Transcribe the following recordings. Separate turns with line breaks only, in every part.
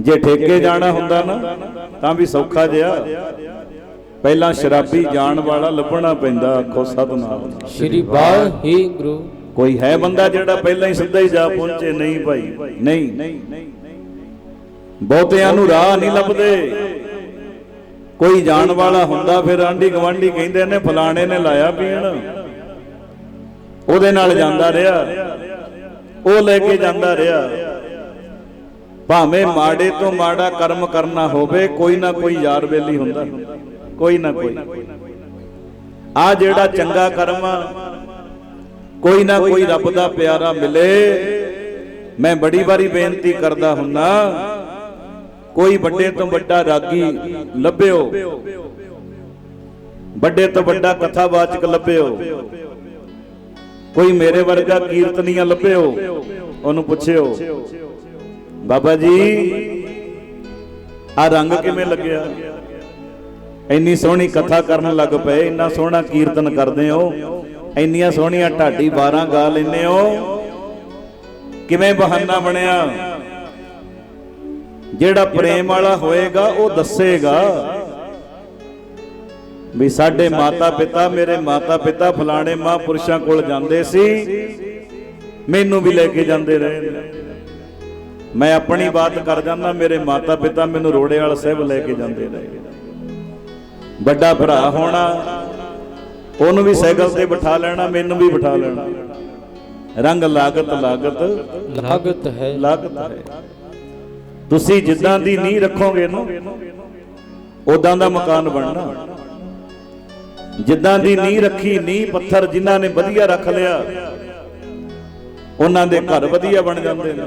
ਜੇ ਠੇਕੇ ਜਾਣਾ ਹੁੰਦਾ ਨਾ ਤਾਂ ਵੀ ਸੌਖਾ ਜਿਹਾ। ਪਹਿਲਾਂ ਸ਼ਰਾਬੀ ਜਾਣ ਵਾਲਾ ਲੱਭਣਾ ਪੈਂਦਾ ਆਖੋ ਸਤਨਾਮ।
ਸ਼੍ਰੀ ਵਾਹਿਗੁਰੂ
ਕੋਈ ਹੈ ਬੰਦਾ ਜਿਹੜਾ ਪਹਿਲਾਂ ਹੀ ਸਿੱਧਾ ਹੀ ਜਾ ਪਹੁੰਚੇ ਨਹੀਂ ਭਾਈ ਨਹੀਂ। ਬਹੁਤਿਆਂ ਨੂੰ ਰਾਹ ਨਹੀਂ ਲੱਭਦੇ। ਕੋਈ ਜਾਣ ਵਾਲਾ ਹੁੰਦਾ ਫਿਰ ਆਂਢੀ ਗਵਾਂਢੀ ਕਹਿੰਦੇ ਨੇ ਫਲਾਣੇ ਨੇ ਲਾਇਆ ਪੀਣ। ਉਹਦੇ ਨਾਲ ਜਾਂਦਾ ਰਿਹਾ। ਉਹ ਲੈ ਕੇ ਜਾਂਦਾ ਰਿਹਾ। ਭਾਵੇਂ ਮਾੜੇ ਤੋਂ ਮਾੜਾ ਕਰਮ ਕਰਨਾ ਹੋਵੇ, ਕੋਈ ਨਾ ਕੋਈ ਯਾਰ ਬੇਲੀ ਹੁੰਦਾ। ਕੋਈ ਨਾ ਕੋਈ। ਆ ਜਿਹੜਾ ਚੰਗਾ ਕਰਮ ਕੋਈ ਨਾ ਕੋਈ ਰੱਬ ਦਾ ਪਿਆਰਾ ਮਿਲੇ। ਮੈਂ ਬੜੀ ਵਾਰੀ ਬੇਨਤੀ ਕਰਦਾ ਹੁੰਨਾ ਕੋਈ ਵੱਡੇ ਤੋਂ ਵੱਡਾ ਰਾਗੀ ਲੱਭਿਓ। ਵੱਡੇ ਤੋਂ ਵੱਡਾ ਕਥਾਵਾਚਕ ਲੱਭਿਓ। ਕੋਈ ਮੇਰੇ ਵਰਗਾ ਕੀਰਤਨੀਆ ਲੱਭਿਓ, ਉਹਨੂੰ ਪੁੱਛਿਓ। ਬਾਬਾ ਜੀ ਆ ਰੰਗ ਕਿਵੇਂ ਲੱਗਿਆ? ਇੰਨੀ ਸੋਹਣੀ ਕਥਾ ਕਰਨ ਲੱਗ ਪਏ, ਇੰਨਾ ਸੋਹਣਾ ਕੀਰਤਨ ਕਰਦੇ ਹੋ, ਇੰਨੀਆਂ ਸੋਹਣੀਆਂ ਢਾਡੀ 12 ਗਾ ਲੈਨੇ ਹੋ। ਕਿਵੇਂ ਬਹਾਨਾ ਬਣਿਆ? ਜਿਹੜਾ ਪ੍ਰੇਮ ਵਾਲਾ ਹੋਏਗਾ, ਉਹ ਦੱਸੇਗਾ ਵੀ ਸਾਡੇ ਮਾਤਾ ਪਿਤਾ ਮੇਰੇ ਮਾਤਾ ਪਿਤਾ ਫਲਾਣੇ ਮਹਾਂਪੁਰਸ਼ਾਂ ਕੋਲ ਜਾਂਦੇ ਸੀ, ਮੈਨੂੰ ਵੀ ਲੈ ਕੇ ਜਾਂਦੇ ਰਹੇ। ਮੈਂ ਆਪਣੀ ਬਾਤ ਕਰ ਜਾਂਦਾ ਮੇਰੇ ਮਾਤਾ ਪਿਤਾ ਮੈਨੂੰ ਰੋੜੇ ਵਾਲਾ ਸਾਹਿਬ ਲੈ ਕੇ ਜਾਂਦੇ ਰਹੇ ਵੱਡਾ ਭਰਾ ਹੋਣਾ ਉਹਨੂੰ ਵੀ ਸਾਈਕਲ ਤੇ ਬਿਠਾ ਲੈਣਾ ਮੈਨੂੰ ਵੀ ਬਿਠਾ ਲੈਣਾ। ਰੰਗ ਲਾਗਤ ਲਾਗਤ।
ਲਾਗਤ ਹੈ।
ਲਾਗਤ ਹੈ। ਤੁਸੀਂ ਜਿੱਦਾਂ ਦੀ ਨੀਂਹ ਰੱਖੋਗੇ ਨਾ ਉਦਾਂ ਦਾ ਮਕਾਨ ਬਣਨਾ। ਜਿੱਦਾਂ ਦੀ ਨੀਂਹ ਰੱਖੀ ਨੀਂਹ ਪੱਥਰ ਜਿਨ੍ਹਾਂ ਨੇ ਵਧੀਆ ਰੱਖ ਲਿਆ ਉਹਨਾਂ ਦੇ ਘਰ ਵਧੀਆ ਬਣ ਜਾਂਦੇ ਨੇ।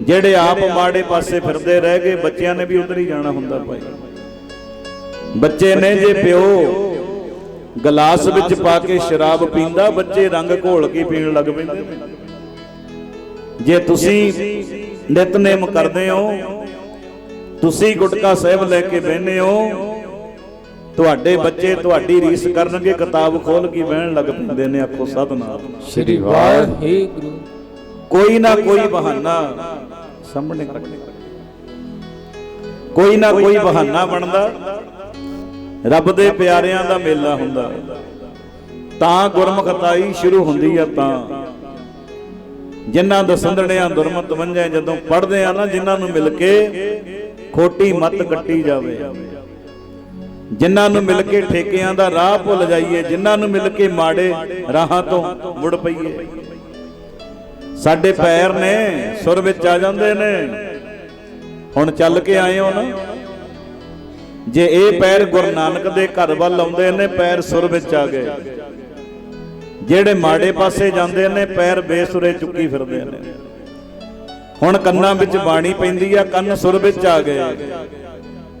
ਜਿਹੜੇ ਆਪ ਮਾੜੇ ਪਾਸੇ ਫਿਰਦੇ ਰਹਿ ਗਏ, ਬੱਚਿਆਂ ਨੇ ਵੀ ਉਧਰ ਹੀ ਜਾਣਾ ਹੁੰਦਾ ਭਾਈ। ਬੱਚੇ ਨੇ ਜੇ ਪਿਓ ਗਲਾਸ ਵਿੱਚ ਪਾ ਕੇ ਸ਼ਰਾਬ ਪੀਂਦਾ, ਬੱਚੇ ਰੰਗ ਘੋਲ ਕੇ ਪੀਣ ਲੱਗ ਪੈਂਦੇ ਜੇ ਤੁਸੀਂ ਨਿਤਨੇਮ ਕਰਦੇ ਹੋ, ਤੁਸੀਂ ਗੁਟਕਾ ਸਾਹਿਬ ਲੈ ਕੇ ਬਹਿੰਦੇ ਹੋ, ਤੁਹਾਡੇ ਬੱਚੇ ਤੁਹਾਡੀ ਰੀਸ ਕਰਨਗੇ, ਕਿਤਾਬ ਖੋਲ ਕੇ ਬਹਿਣ ਲੱਗ ਪੈਂਦੇ ਨੇ ਆਖੋ ਸਤਨਾਮ।
ਸ਼੍ਰੀ ਵਾਹਿਗੁਰੂ।
ਕੋਈ ਨਾ ਕੋਈ ਬਹਾਨਾ ਸਾਹਮਣੇ ਕੋਈ ਨਾ ਕੋਈ ਬਹਾਨਾ ਬਣਦਾ। ਰੱਬ ਦੇ ਪਿਆਰਿਆਂ ਦਾ ਮੇਲਾ ਹੁੰਦਾ। ਤਾਂ ਗੁਰਮੁਖਤਾਈ ਸ਼ੁਰੂ ਹੁੰਦੀ ਆ ਤਾਂ। ਜਿਨ੍ਹਾਂ ਦਸੰਦੜਿਆਂ ਦੁਰਮਤ ਵੰਝੇ ਜਦੋਂ ਪੜਦੇ ਆ ਨਾ ਜਿਨ੍ਹਾਂ ਨੂੰ ਮਿਲ ਕੇ ਖੋਟੀ ਮਤ ਕੱਟੀ ਜਾਵੇ। ਜਿਨ੍ਹਾਂ ਨੂੰ ਮਿਲ ਕੇ ਠੇਕਿਆਂ ਦਾ ਰਾਹ ਭੁੱਲ ਜਾਈਏ ਜਿਨ੍ਹਾਂ ਨੂੰ ਮਿਲ ਕੇ ਮਾੜੇ ਰਾਹਾਂ ਤੋਂ ਮੁੜ ਪਈਏ। ਸਾਡੇ ਪੈਰ ਨੇ ਸੁਰ ਵਿੱਚ ਆ ਜਾਂਦੇ ਨੇ। ਹੁਣ ਚੱਲ ਕੇ ਆਏ ਹੋ ਨਾ। ਜੇ ਇਹ ਪੈਰ ਗੁਰੂ ਨਾਨਕ ਦੇ ਘਰ ਵੱਲ ਆਉਂਦੇ ਨੇ, ਪੈਰ ਸੁਰ ਵਿੱਚ ਆ ਗਏ। ਜਿਹੜੇ ਮਾੜੇ ਪਾਸੇ ਜਾਂਦੇ ਨੇ, ਪੈਰ ਬੇਸੁਰੇ ਚੁੱਕੀ ਫਿਰਦੇ ਨੇ। ਹੁਣ ਕੰਨਾਂ ਵਿੱਚ ਬਾਣੀ ਪੈਂਦੀ ਆ, ਕੰਨ ਸੁਰ ਵਿੱਚ ਆ ਗਏ।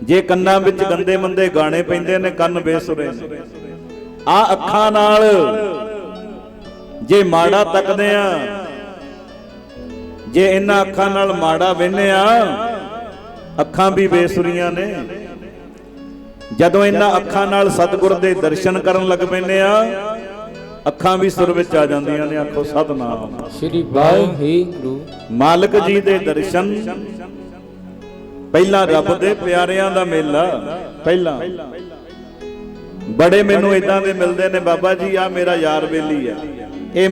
ਜੇ ਕੰਨਾਂ ਵਿੱਚ ਗੰਦੇ ਮੰਦੇ ਗਾਣੇ ਪੈਂਦੇ ਨੇ, ਕੰਨ ਬੇਸੁਰੇ ਨੇ। ਆ ਅੱਖਾਂ ਨਾਲ ਜੇ ਮਾੜਾ ਤੱਕਦੇ ਆ ਜੇ ਇਹਨਾਂ ਅੱਖਾਂ ਨਾਲ ਮਾੜਾ ਵੇਨੇ ਆ ਅੱਖਾਂ ਵੀ ਬੇਸੁਰੀਆਂ ਨੇ। ਜਦੋਂ ਇਹਨਾਂ ਅੱਖਾਂ ਨਾਲ ਸਤਿਗੁਰ ਦੇ ਦਰਸ਼ਨ ਕਰਨ ਲੱਗ ਪੈਨੇ ਆ ਅੱਖਾਂ ਵੀ ਸੁਰ ਵਿੱਚ ਆ ਜਾਂਦੀਆਂ ਨੇ ਆਖੋ ਸਤਨਾਮ।
ਸ਼੍ਰੀ ਵਾਹਿਗੁਰੂ।
ਮਾਲਕ ਜੀ ਦੇ ਦਰਸ਼ਨ ਪਹਿਲਾਂ ਰੱਬ ਦੇ ਪਿਆਰਿਆਂ ਦਾ ਮੇਲਾ ਪਹਿਲਾਂ। ਬੜੇ ਮੈਨੂੰ ਇਦਾਂ ਦੇ ਮਿਲਦੇ ਨੇ ਬਾਬਾ ਜੀ ਆ ਮੇਰਾ ਯਾਰ ਬੇਲੀ ਆ।